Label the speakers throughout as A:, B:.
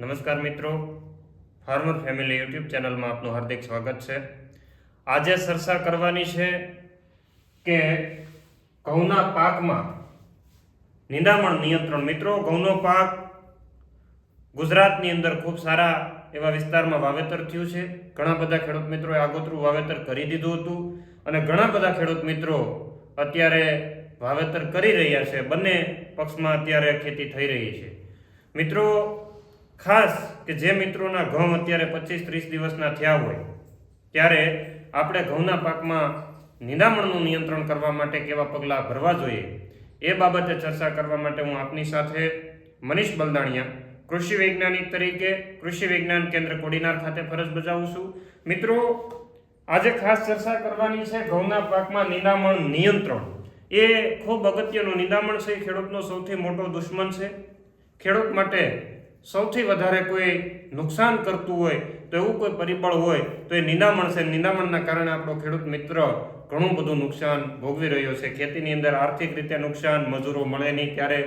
A: નમસ્કાર મિત્રો. Farmer family YouTube ચેનલમાં આપનું હાર્દિક સ્વાગત છે. આજે ચર્ચા કરવાની છે કે ઘઉંના પાકમાં નિંદામણ નિયંત્રણ. મિત્રો, ઘઉંનો પાક ગુજરાતની અંદર ખૂબ સારા એવા વિસ્તારમાં વાવેતર થયું છે. ઘણા બધા ખેડૂત મિત્રોએ આગોતરું વાવેતર કરી દીધું હતું અને ઘણા બધા ખેડૂત મિત્રો અત્યારે વાવેતર કરી રહ્યા છે. બંને પક્ષમાં અત્યારે ખેતી થઈ રહી છે. મિત્રો ખાસ કે જે મિત્રોના ઘઉં અત્યારે પચીસ ત્રીસ દિવસના થયા હોય, ત્યારે આપણે ઘઉંના પાકમાં નિંદામણનું નિયંત્રણ કરવા માટે કેવા પગલાં ભરવા જોઈએ, એ બાબતે ચર્ચા કરવા માટે હું આપની સાથે મનીષ બલદાણિયા, કૃષિ વૈજ્ઞાનિક તરીકે, કૃષિ વિજ્ઞાન કેન્દ્ર કોડીનાર ખાતે ફરજ બજાવું છું. મિત્રો, આજે ખાસ ચર્ચા કરવાની છે ઘઉંના પાકમાં નિંદામણ નિયંત્રણ. એ ખૂબ અગત્યનું નિંદામણ છે, ખેડૂતનો સૌથી મોટો દુશ્મન છે. ખેડૂત માટે સૌથી વધારે કોઈ નુકસાન કરતું હોય તો એવું કોઈ પરિબળ હોય તો એ નિંદામણ છે. નિંદામણના કારણે આપણો ખેડૂત મિત્ર ઘણું બધું નુકસાન ભોગવી રહ્યો છે. ખેતીની અંદર આર્થિક રીતે નુકસાન, મજૂરો મળે નહીં ત્યારે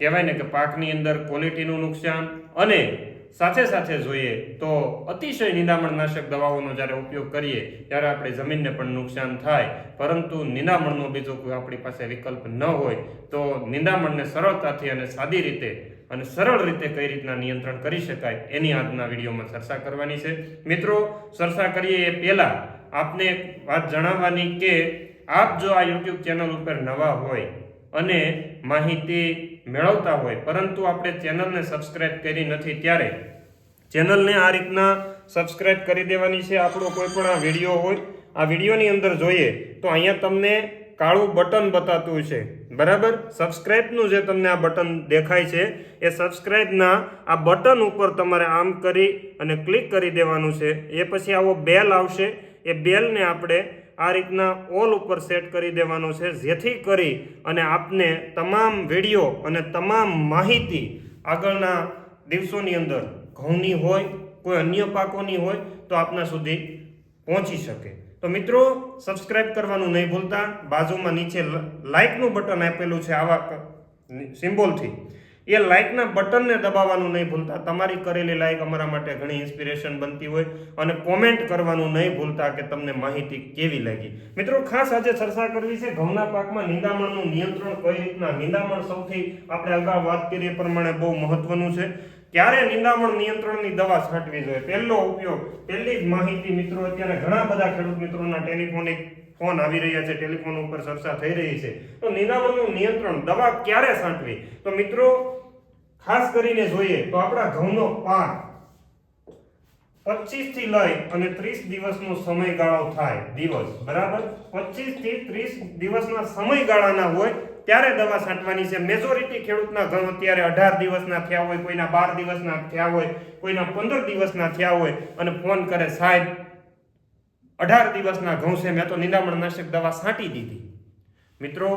A: કહેવાય ને કે પાકની અંદર ક્વોલિટીનું નુકસાન અને સાથે સાથે જોઈએ તો અતિશય નિંદામણનાશક દવાઓનો જ્યારે ઉપયોગ કરીએ ત્યારે આપણી જમીનને પણ નુકસાન થાય. પરંતુ નિંદામણનો બીજો કોઈ આપણી પાસે વિકલ્પ ન હોય તો નિંદામણને સરળતાથી અને સાદી રીતે અને સરળ રીતે કઈ રીતના નિયંત્રણ કરી શકાય એની આજના વિડીયોમાં ચર્ચા કરવાની છે. મિત્રો, ચર્ચા કરીએ એ પહેલાં આપને વાત જણાવવાની કે આપ જો આ યુટ્યુબ ચેનલ ઉપર નવા હોય અને માહિતી મેળવતા હોય, પરંતુ આપણે ચેનલને સબસ્ક્રાઇબ કરી નથી ત્યારે, ચેનલને આ રીતના સબસ્ક્રાઇબ કરી દેવાની છે. આપણો કોઈ પણ આ વીડિયો હોય, આ વિડીયોની અંદર જોઈએ તો અહીંયા તમને કાળું બટન બતાતું છે બરાબર? સબસ્ક્રાઇબનું જે તમને આ બટન દેખાય છે, એ સબસ્ક્રાઇબના આ બટન ઉપર તમારે આમ કરી અને ક્લિક કરી દેવાનું છે. એ પછી આવો બેલ આવશે. એ બેલને આપણે આ રીતના ઓલ ઉપર સેટ કરી દેવાનો છે, જેથી કરી અને આપને તમામ વીડિયો અને તમામ માહિતી આગળના દિવસોની અંદર ઘઉંની હોય, કોઈ અન્ય પાકોની હોય, તો આપના સુધી પહોંચી શકે. તો મિત્રો સબસ્ક્રાઇબ કરવાનું નહીં ભૂલતા. બાજુમાં નીચે લાઇકનું બટન આપેલું છે આવા સિમ્બોલથી એ લાઇકના બટનને દબાવવાનું નહીં ભૂલતા. તમારી કરેલી લાઇક અમારા માટે ઘણી ઇન્સ્પિરેશન બનતી હોય અને કોમેન્ટ કરવાનું નહીં ભૂલતા કે તમને માહિતી કેવી લાગી. મિત્રો, ખાસ આજે ચર્ચા કરવી છે ઘઉંના પાકમાં નિંદામણનું નિયંત્રણ કઈ રીતના? નિંદામણ સૌથી આપણે અગાઉ વાત કરીએ પ્રમાણે બહુ મહત્વનું છે. ક્યારે નિંદામણ નિયંત્રણની દવા છાંટવી જોઈએ? પહેલો ઉપયોગ, પહેલી જ માહિતી મિત્રો, અત્યારે ઘણા બધા ખેડૂત મિત્રોના ટેલિફોનિક ફોન આવી રહ્યા છે, ટેલિફોન ઉપર ચર્ચા થઈ રહી છે. તો નિંદામણનું નિયંત્રણ, દવા ક્યારે છાંટવી? તો મિત્રો, ખાસ કરીને જોઈએ તો આપણા ઘઉંનો પાક પચીસથી લઈ અને ત્રીસ દિવસનો સમયગાળો થાય, દિવસ, બરાબર? પચીસથી ત્રીસ દિવસના સમયગાળાના હોય ત્યારે દવા છાંટવાની છે. મેજોરિટી ખેડૂતના ઘઉં અત્યારે અઢાર દિવસના થયા હોય, કોઈના બાર દિવસના થયા હોય, કોઈના પંદર દિવસના થયા હોય અને ફોન કરે, સાહેબ, અઢાર દિવસના ઘઉં છે, મેં તો નિંદામણનાશક દવા છાંટી દીધી. મિત્રો,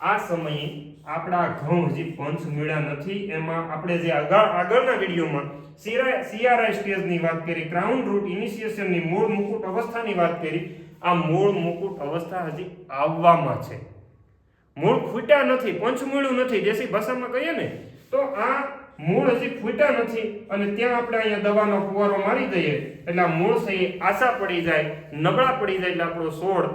A: આ સમયે આપણા ઘઉં હજી પંચ મળ્યા નથી. એમાં આપણે જે આગળ, આગળના વિડીયોમાં સીઆરઆઈ સ્ટેજની વાત કરી ક્રાઉન રૂટ ઇનિશિએશનની મૂળ મુકુટ અવસ્થાની વાત કરી, આ મૂળ મુકુટ અવસ્થા હજી આવવામાં છે. મૂળ ફૂટ્યા નથી, પંચમૂળું નથી, દેશી ભાષામાં કહીએ ને, તો આ મૂળ હજી ફૂટ્યા નથી અને ત્યાં આપણે અહીંયા દવાનો ફુવારો મારી દઈએ. એટલે આ મૂળ છે આશા પડી જાય, નબળા પડી જાય એટલે આપણો છોડ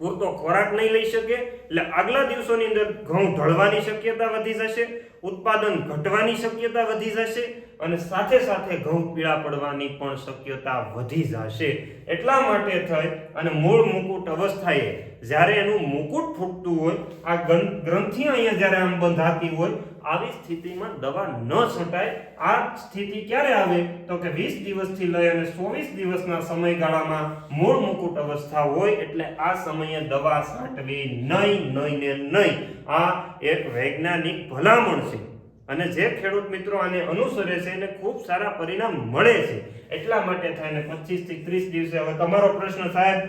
A: પૂરતો ખોરાક નહીં લઈ શકે, એટલે આગલા દિવસોની અંદર ઘઉં ઢળવાની શક્યતા વધી જશે, ઉત્પાદન ઘટવાની શક્યતા વધી જશે અને સાથે સાથે ઘઉં પીળા પડવાની પણ શક્યતા વધી જશે. એટલા માટે થઈ અને મૂળ મુકુટ અવસ્થાએ જ્યારે એનું મુકુટ ફૂટતું હોય, આ ગ્રંથિ અહીંયા જ્યારે આમ બંધાતી હોય, આવી સ્થિતિમાં દવા ન છટાય. આ સ્થિતિ ક્યારે આવે? તો કે વીસ દિવસથી લઈ અને ચોવીસ દિવસના સમયગાળામાં મૂળ મુકુટ અવસ્થા હોય એટલે આ સમયે દવા છાંટવી નહીં નહીં ને નહીં. આ એક વૈજ્ઞાનિક ભલામણ છે. અને જે ખેડૂત મિત્રો આને અનુસરે છે, એને ખૂબ સારા પરિણામ મળે છે. એટલા માટે થાય પચીસથી ત્રીસ દિવસે હવે તમારો પ્રશ્ન સાહેબ,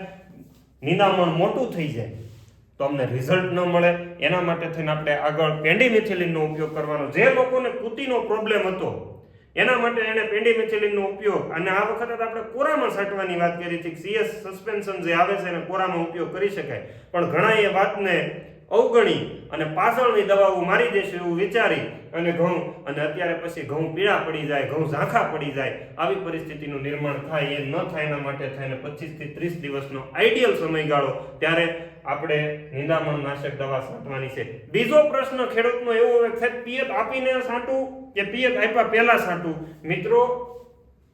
A: નિંદામણ મોટું થઈ જાય તો અમને રિઝલ્ટ ન મળે. એના માટે થઈને આપણે આગળ પેન્ડીમિથિલિનનો ઉપયોગ કરવાનો. જે લોકોને કૂતીનો પ્રોબ્લેમ હતો, એના માટે એને પેન્ડીમિથિલિનનો ઉપયોગ અને આ વખતે આપણે કોરામાં છાંટવાની વાત કરી હતી સીએસ સસ્પેન્શન જે આવે છે એને કોરામાં ઉપયોગ કરી શકાય. પણ ઘણા એ વાતને અવગણી અને પાછળની દવાઓ મારી દેશે એવું વિચારી અને ઘઉં, અને અત્યારે પછી ઘઉં પીળા પડી જાય, ઘઉં ઝાંખા પડી જાય, આવી પરિસ્થિતિનું નિર્માણ થાય, એ ન થાય એના માટે થઈને પચીસથી ત્રીસ દિવસનો આઈડિયલ સમયગાળો ત્યારે આપણે નિંદામણ નાશક દવા છાંટવાની છે. બીજો પ્રશ્ન ખેડૂતનો એવો સાહેબ પિયત આપીને છાંટવું કે પિયત આપ્યા પહેલા છાંટવું? મિત્રો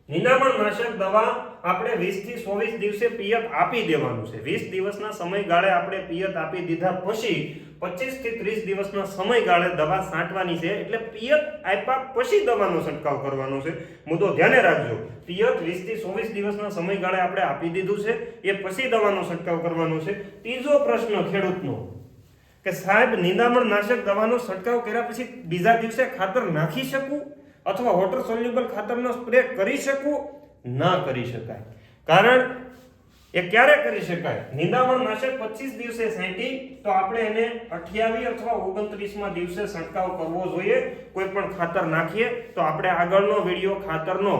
A: નિંદામણ નાશક દવા આપણે 20 થી 24 દિવસે પિયત આપી દેવાનું છે. 20 દિવસના સમયગાળે આપણે પિયત આપી દીધા પછી 25 થી 30 દિવસના સમયગાળે દવા છાંટવાની છે. એટલે પિયત આપ્યા પછી દવાનો છંટકાવ કરવાનો છે. મુદ્દો ધ્યાને રાખજો. પિયત 20 થી 24 દિવસના સમયગાળે આપણે આપી દીધું છે. એ પછી દવાનો છંટકાવ કરવાનો છે. ત્રીજો પ્રશ્ન ખેડૂતનો કે સાહેબ નિંદામણ નાશક દવાનો છંટકાવ કર્યા પછી બીજા દિવસે ખાતર નાખી શકું? અથવા વોટર સોલ્યુબલ ખાતરનો સ્પ્રે કરી શકું? ના કરી શકાય. કારણ એ ક્યારે કરી શકાય? નિંદામણ નાશક પચીસ દિવસે છાંટી તો આપણે એને અઠ્યાવીસ અથવા ઓગણત્રીસમાં દિવસે છંટકાવ કરવો જોઈએ. કોઈ પણ ખાતર નાખીએ, તો આપણે આગળનો વીડિયો ખાતરનો,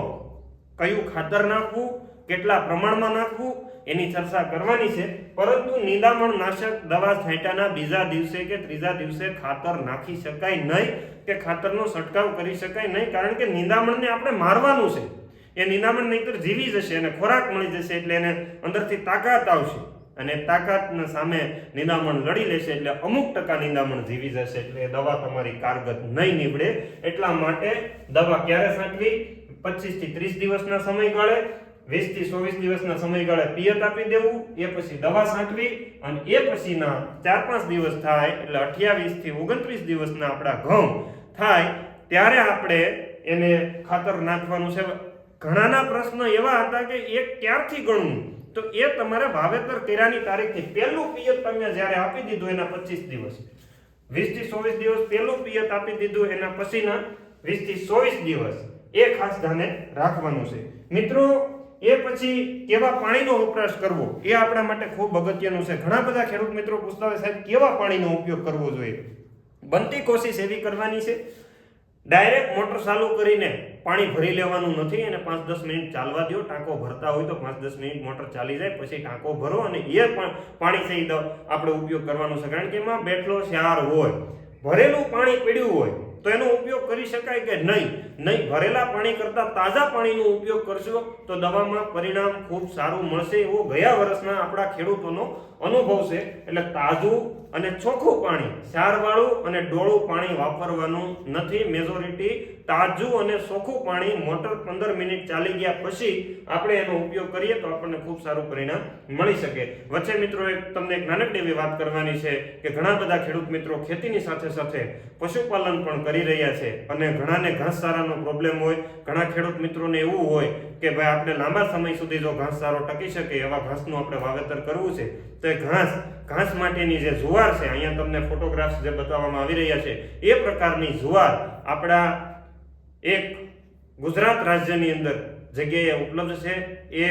A: કયું ખાતર નાખવું કેટલા પ્રમાણમાં નાખવું એની ચર્ચા કરવાની છે. પરંતુ નિદામણ નાશક દવા છાંટ્યાના બીજા દિવસે કે ત્રીજા દિવસે ખાતર નાખી શકાય નહીં કે ખાતરનો છંટકાવ કરી શકાય નહીં, કારણ કે નિંદામણને આપણે મારવાનું છે. એ નિંદામણ નહીંતર જીવી જશે અને ખોરાક મળી જશે એટલે એને અંદરથી તાકાત આવશે અને તાકાતના સામે નિંદામણ લડી લેશે એટલે અમુક ટકા નિંદામણ જીવી જશે એટલે દવા તમારી કારગત નહીં નીવડે. એટલા માટે દવા ક્યારે છાંટવી? પચીસથી ત્રીસ દિવસના સમયગાળે. વીસથી ચોવીસ દિવસના સમયગાળે પિયત આપી દેવું, એ પછી દવા છાંટવી અને એ પછીના ચાર પાંચ દિવસ થાય, એટલે અઠ્યાવીસથી ઓગણત્રીસ દિવસના આપણા ઘઉં થાય, ત્યારે આપણે એને ખાતર નાખવાનું છે. ઘણાના પ્રશ્ન એવા હતા કે એ ક્યારથી ગણવું? તો એ તમારે વાવેતર કર્યાની તારીખથી પહેલું પિયત તમે જ્યારે આપી દીધું એના પચીસ દિવસ. વીસથી ચોવીસ દિવસ પહેલું પિયત આપી દીધું એના પછીના વીસથી ચોવીસ દિવસ. એ ખાસ ધ્યાને રાખવાનું છે. મિત્રો એ પછી કેવા પાણીનો વપરાશ કરવો? એ આપણા માટે ખૂબ અગત્યનું છે. ઘણા બધા ખેડૂત મિત્રો પૂછતા હોય, સાહેબ, કેવા પાણીનો ઉપયોગ કરવો જોઈએ? બનતી કોશિશ એવી કરવાની છે. ડાયરેક્ટ મોટર ચાલુ કરીને પાણી ભરી લેવાનું નથી અને પાંચ દસ મિનિટ ચાલવા દો ટાંકો ભરતા હોય તો પાંચ દસ મિનિટ મોટર ચાલી જાય, પછી ટાંકો ભરો અને એ પણ પાણી સહિત આપણે ઉપયોગ કરવાનો છે. કારણ કે એમાં બેઠલો શ્યાર હોય, ભરેલું પાણી પીડ્યું હોય તો એનો ઉપયોગ કરી શકાય કે નહીં? નહીં, ભરેલા પાણી કરતાં તાજા પાણીનો ઉપયોગ કરશો તો દવામાં પરિણામ ખૂબ સારું મળશે. એવો ગયા વર્ષના આપણા ખેડૂતોનો અનુભવ છે. એટલે તાજું અને ચોખ્ખું પાણી, ક્ષારવાળું અને ડોળું પાણી વાપરવાનું નથી. મેજોરિટી તાજું અને ચોખ્ખું પાણી મોટર પંદર મિનિટ ચાલી ગયા પછી આપણે એનો ઉપયોગ કરીએ તો આપણને ખૂબ સારું પરિણામ મળી શકે. વચ્ચે મિત્રો એક તમને એક નાનકડી એવી વાત કરવાની છે કે ઘણા બધા ખેડૂત મિત્રો ખેતીની સાથે સાથે પશુપાલન પણ કરી રહ્યા છે અને ઘણાને ઘાસચારાનો પ્રોબ્લેમ હોય, ઘણા ખેડૂત મિત્રોને એવું હોય કે ભાઈ આપણે લાંબા સમય સુધી જો ઘાસચારો ટકી શકે એવા ઘાસનું આપણે વાવેતર કરવું છે, તો એ ઘાસ ઘાસ માટેની જે જુવાર છે, અહીંયા તમને ફોટોગ્રાફ્સ જે બતાવવામાં આવી રહ્યા છે, એ પ્રકારની જુવાર આપણા એક ગુજરાત રાજ્યની અંદર જગ્યાએ ઉપલબ્ધ છે. એ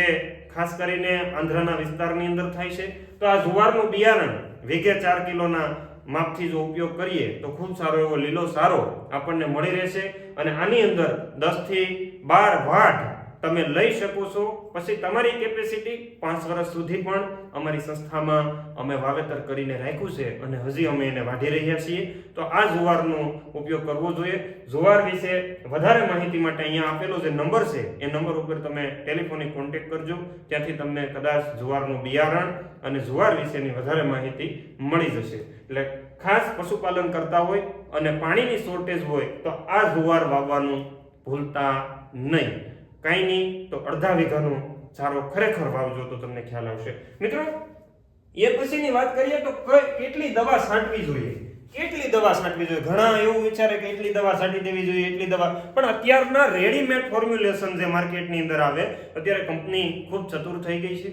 A: ખાસ કરીને આંધ્રના વિસ્તારની અંદર થાય છે. તો આ જુવારનું બિયારણ વીઘે ચાર કિલોના માપથી જો ઉપયોગ કરીએ, તો ખૂબ સારો એવો લીલો સારો આપણને મળી રહેશે. અને આની અંદર દસથી બાર વાટ તમે લઈ શકો છો. પછી તમારી કેપેસિટી પાંચ વર્ષ સુધી પણ અમારી સંસ્થામાં અમે વાવેતર કરીને રાખ્યું છે અને હજી અમે એને વાઢી રહ્યા છીએ. તો આ જુવારનો ઉપયોગ કરવો જોઈએ. જુવાર વિશે વધારે માહિતી માટે અહીંયા આપેલો જે નંબર છે, એ નંબર ઉપર તમે ટેલિફોનિક કોન્ટેક્ટ કરજો. ત્યાંથી તમને કદાચ જુવારનું બિયારણ અને જુવાર વિશેની વધારે માહિતી મળી જશે. એટલે ખાસ પશુપાલન કરતા હોય અને પાણીની શોર્ટેજ હોય તો આ જુવાર વાવવાનું ભૂલતા નહીં. કાંઈ નહીં, તો અડધા વીઘાનો ચારો ખરેખર વાવજો તો તમને ખ્યાલ આવશે. મિત્રો, એ પછીની વાત કરીએ તો કેટલી દવા છાંટવી જોઈએ? કેટલી દવા છાંટવી જોઈએ? ઘણા એવું વિચારે કે એટલી દવા છાંટી દેવી જોઈએ, એટલી દવા. પણ અત્યારના રેડીમેડ ફોર્મ્યુલેશન જે માર્કેટની અંદર આવે, અત્યારે કંપની ખૂબ ચતુર થઈ ગઈ છે.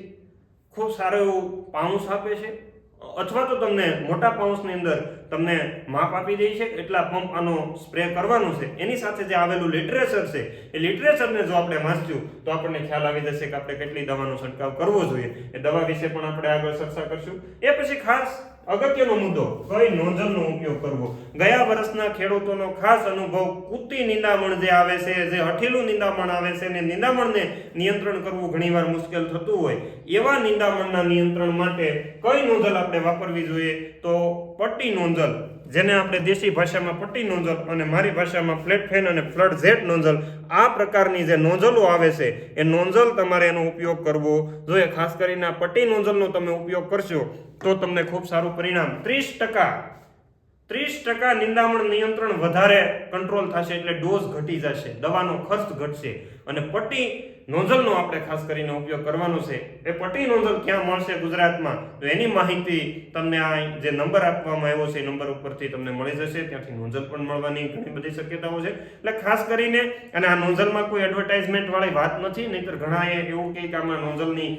A: ખૂબ સારું એવું પાઉન્સ આપે છે. અથવા તો તમને મોટા પાઉન્સની અંદર તમને માપ આપી દે છે, એટલા પંપ આનો સ્પ્રે કરવાનો છે. એની સાથે જે આવેલું લિટરેચર છે, એ લિટરેચરને જો આપણે વાંચ્યું, તો આપણને ખ્યાલ આવી જશે કે આપણે કેટલી દવાનો છંટકાવ કરવો જોઈએ. એ દવા વિશે પણ આપણે આગળ ચર્ચા કરશું. એ પછી ખાસ અગત્યનો મુદ્દો કઈ નોંધલનો ઉપયોગ કરવો. ગયા વર્ષના ખેડૂતોનો ખાસ અનુભવ કુતી નિંદામણ જે આવે છે, જે હઠીલું નિંદામણ આવે છે ને નિંદામણને નિયંત્રણ કરવું ઘણીવાર મુશ્કેલ થતું હોય. એવા નિંદામણના નિયંત્રણ માટે કઈ નોંધલ આપણે વાપરવી જોઈએ? તો પટ્ટી નોઝલ જેને આપણે દેશી ભાષામાં પટ્ટી નોંધલ અને મારી ભાષામાં ફ્લેટ ફેન અને ફ્લડ ઝેટ નોંધલ, આ પ્રકારની જે નોઝલો આવે છે, એ નોંધલ તમારે એનો ઉપયોગ કરવો. જોઈએ ખાસ કરીને આ પટ્ટી નોંધલનો તમે ઉપયોગ કરશો, તો તમને ખૂબ સારું પરિણામ. ત્રીસ ટકા ત્રીસ ટકા નિંદામણ નિયંત્રણ વધારે કંટ્રોલ થશે એટલે ડોઝ ઘટી જશે, દવાનો ખર્ચ ઘટશે. અને પટ્ટી નોઝલનો આપણે ખાસ કરીને ઉપયોગ કરવાનો છે. એ પટ્ટી નોઝલ ક્યાં મળશે ગુજરાતમાં? તો એની માહિતી તમને આ જે નંબર આપવામાં આવ્યો છે, એ નંબર ઉપરથી તમને મળી જશે. ત્યાંથી નોઝલ પણ મળવાની ઘણી બધી શક્યતાઓ છે. એટલે ખાસ કરીને, અને આ નોઝલમાં કોઈ એડવર્ટાઇઝમેન્ટ વાળી વાત નથી, નહીતર ઘણા એ એવું કે આમાં નોઝલની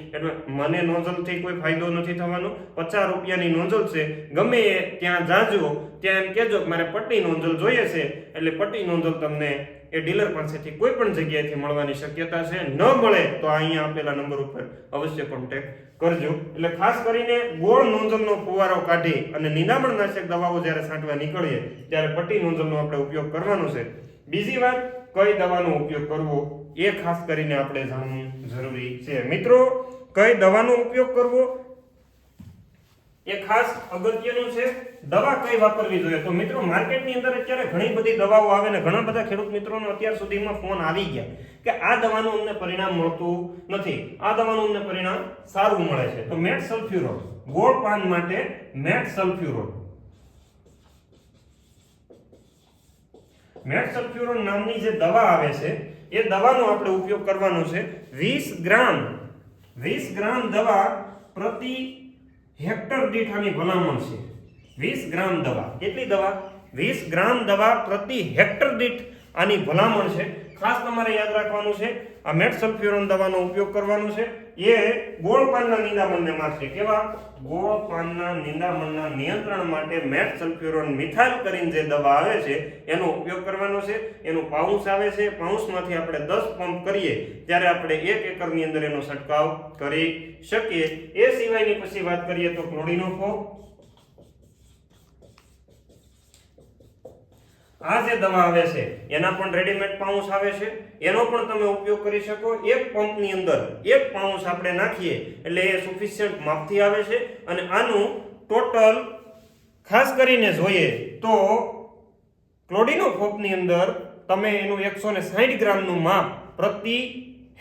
A: મને નોઝલથી કોઈ ફાયદો નથી થવાનો. પચાસ રૂપિયાની નોઝલ છે. ગમે એ ત્યાં જાજો, ત્યાં એમ કહેજો મારે પટ્ટી નોંધલ જોઈએ છે. એટલે પટ્ટી નોંધલ તમને એ ડીલર પાસેથી કોઈ પણ જગ્યાએથી મળવાની શક્યતા છે. ન મળે તો અહીંયા આપેલા નંબર ઉપર અવશ્ય કોન્ટેક્ટ કરજો. એટલે ખાસ કરીને ગોળ નોંધલનો ફુવારો કાઢી અને નિનામણ નાશક દવાઓ જ્યારે છાંટવા નીકળીએ, ત્યારે પટ્ટી નોંધલનો આપણે ઉપયોગ કરવાનો છે. બીજી વાત, કઈ દવાનો ઉપયોગ કરવો એ ખાસ કરીને આપણે જાણવું જરૂરી છે. મિત્રો, કઈ દવાનો ઉપયોગ કરવો એ ખાસ અગત્યનું છે, દવા કઈ વાપરવી જોઈએ? તો મિત્રો, માર્કેટની અંદર અત્યારે ઘણી બધી દવાઓ આવે ને ઘણા બધા ખેડૂત મિત્રોનો અત્યાર સુધીમાં ફોન આવી ગયા કે આ દવાનું અમને પરિણામ મળતું નથી. આ દવાનું અમને પરિણામ સારું મળે છે. તો મેટ સલ્ફ્યુરોન ગોળ પાન માટે મેટ સલ્ફ્યુરોન મેટ સલ્ફ્યુરોન નામની જે દવા આવે છે, એ દવાનો આપણે ઉપયોગ કરવાનો છે 20 ગ્રામ. 20 ગ્રામ દવા પ્રતિ હેક્ટર દીઠ આની ભલામણ છે. વીસ ગ્રામ દવા. કેટલી દવા? વીસ ગ્રામ દવા પ્રતિ હેક્ટર દીઠ આની ભલામણ છે. ખાસ તમારે યાદ રાખવાનું છે, આ મેટ સલ્ફ્યુરોન દવાનો ઉપયોગ કરવાનો છે. એ ગોળપાનના નિંદામણને મારશે. કેવા? ગોળપાનના નિંદામણના નિયંત્રણ માટે મેટ સલ્ફ્યુરોન મિથાઇલ કરીને જે દવા આવે છે, એનો ઉપયોગ કરવાનો છે. એનું પાઉન્સ આવે છે. પાઉન્સમાંથી આપણે દસ પંપ કરીએ, ત્યારે આપણે એક એકરની અંદર એનો છંટકાવ કરી શકીએ. એ સિવાયની પછી વાત કરીએ તો ક્લોડિનોફો આ જે દવા આવે છે, એના પણ રેડીમેડ પાઉન્સ આવે છે. એનો પણ તમે ઉપયોગ કરી શકો. એક પંપની અંદર એક પાઉન્સ આપણે નાખીએ એટલે એ સુફિશિયન્ટ માપથી આવે છે અને આનું ટોટલ ખાસ કરીને જોઈએ તો ક્લોડિનો ફોપની અંદર તમે એનું એકસો ને સાઠ ગ્રામનું માપ પ્રતિ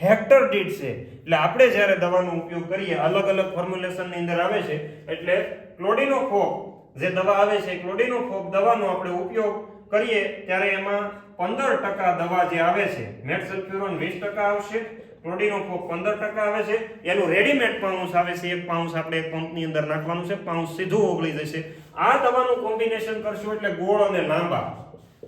A: હેક્ટર દીઠ છે. એટલે આપણે જ્યારે દવાનો ઉપયોગ કરીએ, અલગ અલગ ફોર્મ્યુલેશનની અંદર આવે છે, એટલે ક્લોડિનો ફોપ જે દવા આવે છે ક્લોડિનો ફોપ દવાનો આપણે ઉપયોગ કરીએ ત્યારે એમાં પંદર ટકા દવા જે આવે છે મેટ સલ્ફ્યુરોન વીસ ટકા આવશે ક્લોડિનો ફોપ પંદર ટકા આવે છે, એનું રેડીમેડ પાઉન્સ આવે છે, એક પાઉન્સ આપણે પંપની અંદર નાખવાનું છે પાઉન્સ સીધું ઓગળી જશે. આ દવાનું કોમ્બિનેશન કરશું એટલે ગોળ અને લાંબા.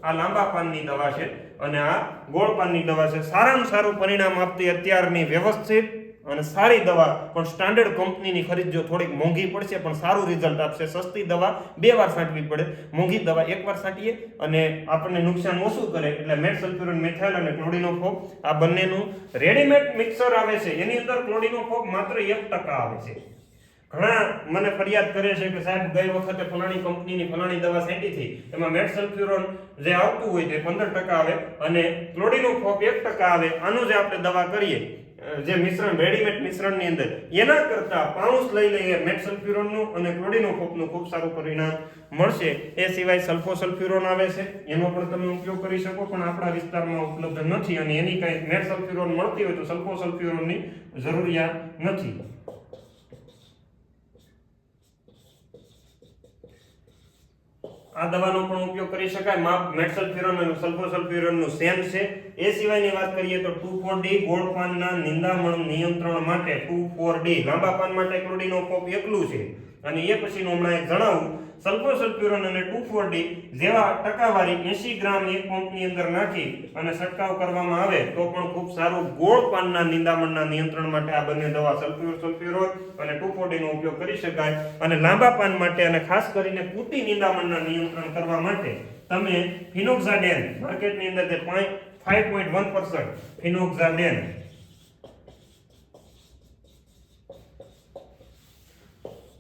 A: આ લાંબા પાનની દવા છે અને આ ગોળ પાનની દવા છે. સારામાં સારું પરિણામ આપતી અત્યારની વ્યવસ્થિત અને સારી દવા, પણ સ્ટાન્ડર્ડ કંપનીની ખરીદજો થોડીક મોંઘી પડશે, પણ સારું રિઝલ્ટ આપશે. સસ્તી દવા બે વાર છાંટવી પડે. મોંઘી દવા એક વાર છાંટીએ અને આપણને નુકસાન ઓછું કરે એટલે મેટ સલ્ફ્યુરોન મેથાઇલ અને ક્લોડિનોફોપ આ બંનેનું રેડીમેડ મિક્સર આવે છે. એની અંદર ક્લોડીનો ફોગ માત્ર એક ટકા આવે છે. ઘણા મને ફરિયાદ કરે છે કે સાહેબ, ગઈ વખતે ફલાણી કંપનીની ફલાણી દવા છાંટી હતી એમાં મેટ સલ્ફ્યુરોન જે આવતું હોય તે પંદર ટકા આવે અને ક્લોડિનોફોપ એક ટકા આવે. આનું જે આપણે દવા કરીએ. જે મિશ્રણ, રેડીમેડ મિશ્રણની અંદર. એના કરતા પાઉન્સ લઈ લઈએ મેટ સલ્ફ્યુરોનનું અને ક્લોડિનોફોપનું ખૂબ સારું પરિણામ મળશે. એ સિવાય સલ્ફો સલ્ફ્યુરોન આવે છે. એનો પણ તમે ઉપયોગ કરી શકો, પણ આપણા વિસ્તારમાં ઉપલબ્ધ નથી અને એની કાંઈ મેટ સલ્ફ્યુરોન મળતી હોય તો સલ્ફો સલ્ફ્યુરોનની જરૂરિયાત નથી. આ દવાનો પણ ઉપયોગ કરી શકાય. માપ મેટસલ્ફ્યુરોન અને સલ્ફોસલ્ફ્યુરોનનું સેમ છે. એ સિવાયની વાત કરીએ તો ટુ ફોર ડી ગોળ પાનના નિંદામણ નિયંત્રણ માટે ટુ ફોર ડી લાંબા પાન માટે ક્લોડિનોફોપ એકલું છે. અને એ પછીનું હમણાં એક જણાવું. સલ્ફોસલ્ફ્યુરોન અને 2,4-D જેવા ટકાવારી 80 ગ્રામ એક પંપની અંદર નાખી અને છંટકાવ કરવામાં આવે તો પણ ખૂબ સારું. ગોળ પાનના નિંદામણના નિયંત્રણ માટે આ બંને દવા સલ્ફ્યુર સલ્ફ્યુરોન અને 2,4-D નો ઉપયોગ કરી શકાય અને લાંબા પાન માટે અને ખાસ કરીને કૂટી નિંદામણના નિયંત્રણ કરવા માટે તમે ફિનોક્ઝાડેન માર્કેટની અંદર જે 5.1% ફિનોક્ઝાડેન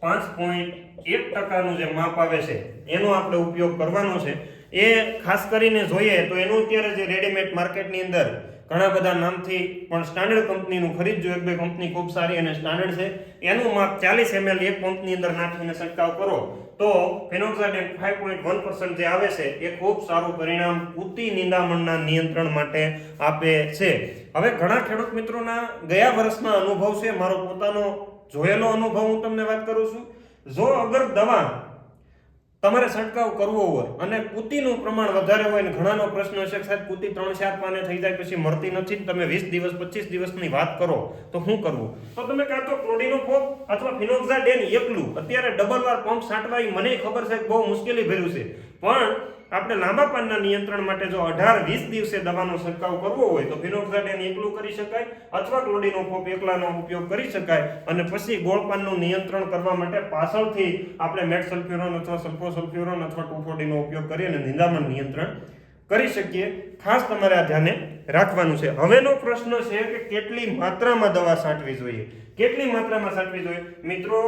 A: પાંચ પોઈન્ટ એક ટકાનું જે માપ આવે છે, એનો આપણે ઉપયોગ કરવાનો છે. એ ખાસ કરીને જોઈએ તો એનું અત્યારે જે રેડીમેડ માર્કેટની અંદર ઘણા બધા નામથી પણ સ્ટાન્ડર્ડ કંપનીનું ખરીદજો. એક બે કંપની ખૂબ સારી અને સ્ટાન્ડર્ડ છે. એનું માપ ચાલીસ એમએલ એક પંપની અંદર નાખીને છંટકાવ કરો. તો ફેનોક્સાઇડ ફાઇવ પોઈન્ટ વન પર્સન્ટ જે આવે છે, એ ખૂબ સારું પરિણામ કુતી નિંદામણના નિયંત્રણ માટે આપે છે. હવે ઘણા ખેડૂત મિત્રોના ગયા વર્ષના અનુભવ છે. મારો પોતાનો જોયેલો અનુભવ હું તમને વાત કરું છું. જો અગર દવા તમારે છંટકાવ કરવો હોય અને કુતીનું પ્રમાણ વધારે હોય ને ઘણાનો પ્રશ્ન છે કે સાહેબ કુતી ત્રણ ચાર પાને થઈ જાય પછી મળતી નથી તમે વીસ દિવસ, પચીસ દિવસની વાત કરો, તો શું કરવું તો તમે કાં તો ક્લોડીનો ફોક અથવા ફિનોક્ઝા ડેન એકલું, અત્યારે ડબલ વાર પંપ છાંટવા મને ખબર છે બહુ મુશ્કેલી ભર્યું છે. પણ આપણે લાંબા પાનના નિયંત્રણ માટે જો અઢાર વીસ દિવસે દવાનો છંટકાવ કરવો હોય તો ફિનોક્ઝાડેન એકલું કરી શકાય અથવા ક્લોડીનો ફોપ એકલાનો ઉપયોગ કરી શકાય અને પછી ગોળપાનનું નિયંત્રણ કરવા માટે પાછળથી આપણે મેટ સલ્ફ્યુરોન અથવા સલ્ફોસલ્ફ્યુરોન અથવા ટોફોડીનો ઉપયોગ કરી અને નિંદામણ નિયંત્રણ કરી શકીએ. ખાસ તમારે આ ધ્યાને રાખવાનું છે. હવેનો પ્રશ્ન છે કે કેટલી માત્રામાં દવા છાંટવી જોઈએ? કેટલી માત્રામાં છાંટવી જોઈએ? મિત્રો,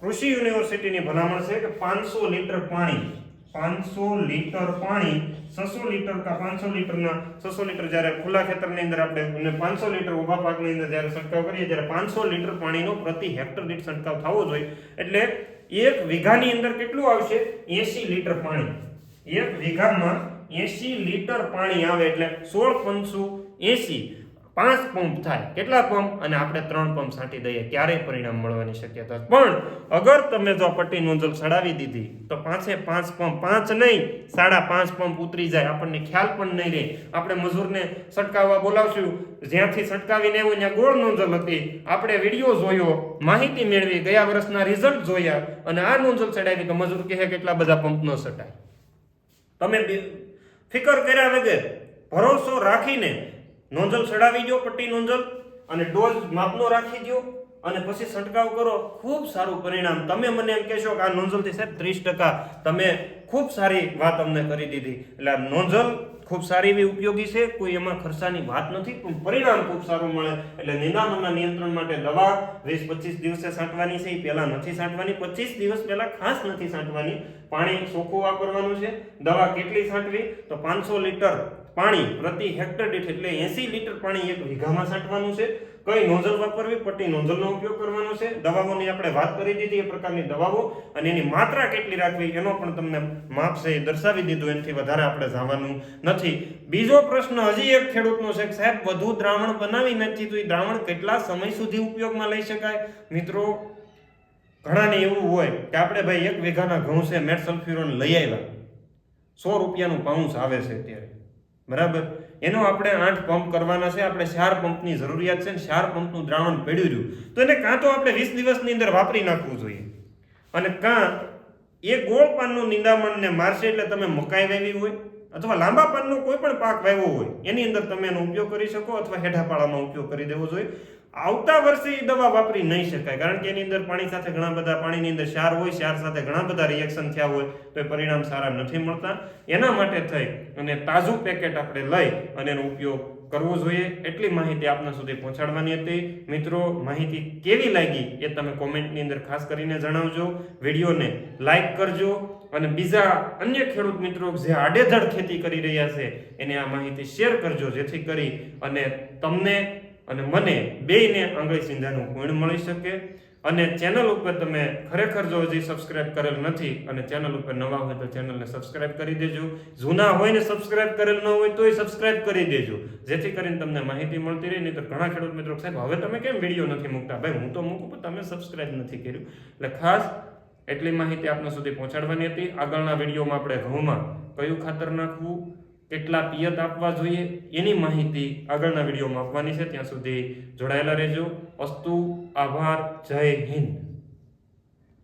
A: કૃષિ યુનિવર્સિટીની ભલામણ છે કે પાંચસો લીટર પાણી પાંચસો લીટર પાણી, છસો લીટર કા પાંચસો લીટરના, છસો લીટર જ્યારે ખુલ્લા ખેતરની અંદર આપણે પાંચસો લીટર ઊભા પાકની અંદર જ્યારે છંટકાવ કરીએ, ત્યારે પાંચસો લીટર પાણીનો પ્રતિ હેક્ટર દીઠ છંટકાવ થવો જોઈએ. એટલે એક વીઘાની અંદર કેટલું આવશે? એસી લીટર પાણી. એક વીઘામાં એસી લીટર પાણી આવે એટલે સોળ પંચુ એસી પાંચ પંપ થાય, કેટલા પંપ? અને આપણે ત્રણ પંપ છાંટી દઈએ, ક્યારેય પરિણામ મળવાની શક્યતા પણ અગર તમે જો પટ્ટી નોંધલ ચડાવી દીધી, તો પાંચે પાંચ પંપ, પાંચ નહીં, સાડા પાંચ પંપ ઉતરી જાય. આપણને ખ્યાલ પણ નહીં રહે. આપણે મજૂરને છટકાવવા બોલાવશું. જ્યાંથી છટકાવીને એવું ત્યાં ગોળ નોંધલ હતી. આપણે વીડિયો જોયો, માહિતી મેળવી, ગયા વર્ષના રિઝલ્ટ જોયા. અને આ નોંધલ ચડાવી તો મજૂર કહે કેટલા બધા પંપ ન છટાય. તમે ફિકર કર્યા વગર ભરોસો રાખીને નોંધલ ચડાવી દો પટ્ટી નોંધલ અને ડોઝ માપનો રાખી દો અને પછી છંટકાવ કરો. ખૂબ સારું પરિણામ. તમે મને એમ કહેશો કે આ નોંઝલથી સાહેબ ત્રીસ ટકા તમે ખૂબ સારી વાત અમને કરી દીધી. એટલે આ નોંઝલ ખૂબ સારી એવી ઉપયોગી છે. કોઈ એમાં ખર્ચાની વાત નથી, પણ પરિણામ ખૂબ સારું મળે. એટલે નિદાનોના નિયંત્રણ માટે દવા વીસ પચીસ દિવસે છાંટવાની છે એ પહેલાં નથી છાંટવાની. પચીસ દિવસ પહેલાં ખાસ નથી છાંટવાની. પાણી ચોખ્ખું વાપરવાનું છે. દવા કેટલી છાંટવી? તો પાંચસો લીટર પાણી પ્રતિ હેક્ટર દીઠ એટલે એસી લીટર પાણી એક વીઘામાં છાંટવાનું છે. કઈ નોઝલ વાપરવી? પટ્ટી નોઝલનો ઉપયોગ કરવાનો છે. દવાઓની આપણે વાત કરી દીધી, એ પ્રકારની દવાઓ. અને એની માત્રા કેટલી રાખવી, એનો પણ તમને માપ છે એ દર્શાવી દીધું. એનાથી વધારે આપણે જવાનું નથી. બીજો પ્રશ્ન હજી એક ખેડૂતનો છે સાહેબ, વધુ દ્રાવણ બનાવી નથી તો એ દ્રાવણ કેટલા સમય સુધી ઉપયોગમાં લઈ શકાય? મિત્રો, ઘણાને એવું હોય કે આપણે ભાઈ એક વીઘાના ઘઉં છે મેટ સલ્ફ્યુરોન લઈ આવ્યા. સો રૂપિયાનું પાઉન્સ આવે છે અત્યારે. બરાબર? એનો આપણે આઠ પંપ કરવાના છે. આપણે ચાર પંપની જરૂરિયાત છે ને ચાર પંપનું દ્રાવણ પડ્યું રહ્યું તો એને કાં તો આપણે વીસ દિવસની અંદર વાપરી નાખવું જોઈએ. અને કાં એ ગોળ પાનનું નિંદામણને મારશે એટલે તમે મકાઈ વાવી હોય. અથવા લાંબા પાનનો કોઈ પણ પાક વાવ્યો હોય, એની અંદર તમે એનો ઉપયોગ કરી શકો અથવા હેઠાપાળામાં ઉપયોગ કરી દેવો જોઈએ. આવતા વર્ષે એ દવા વાપરી નહીં શકાય, કારણ કે એની અંદર પાણી સાથે ઘણા બધા, પાણીની અંદર ક્ષાર હોય, ક્ષાર સાથે ઘણા બધા રિએક્શન થયા હોય, તો એ પરિણામ સારા નથી મળતા. એના માટે થઈ અને તાજું પેકેટ આપણે લઈ અને એનો ઉપયોગ કરવો જોઈએ. એટલી માહિતી આપના સુધી પહોંચાડવાની હતી. મિત્રો, માહિતી કેવી લાગી એ તમે કોમેન્ટની અંદર ખાસ કરીને જણાવજો. વિડીયોને લાઈક કરજો. અને બીજા અન્ય ખેડૂત મિત્રો જે આડેધડ ખેતી કરી રહ્યા છે, એને આ માહિતી શેર કરજો, જેથી કરી અને તમને અને મને બેયને આંગળી સિંધાનું પૂર્ણ મળી શકે. અને ચેનલ ઉપર તમે ખરેખર જો હજી સબસ્ક્રાઇબ કરેલ નથી અને ચેનલ ઉપર નવા હોય તો ચેનલને સબસ્ક્રાઇબ કરી દેજો. જૂના હોય ને સબસ્ક્રાઇબ કરેલ ન હોય તોય સબસ્ક્રાઇબ કરી દેજો. જેથી કરીને તમને માહિતી મળતી રહે નહીં તો ઘણા ખેડૂત મિત્રો સાહેબ, હવે તમે કેમ વીડિયો નથી મૂકતા? ભાઈ, હું તો મૂકું, પણ તમે સબસ્ક્રાઇબ નથી કર્યું. એટલે ખાસ એટલી માહિતી આપના સુધી પહોંચાડવાની હતી. આગળના વિડીયોમાં આપણે ઘઉંમાં કયું ખાતર નાખવું, કેટલા પિયત આપવા જોઈએ, એની માહિતી આગળના વિડીયોમાં આપવાની છે. ત્યાં સુધી જોડાયેલા રહેજો. અસ્તુ, આભાર, જય હિન્દ.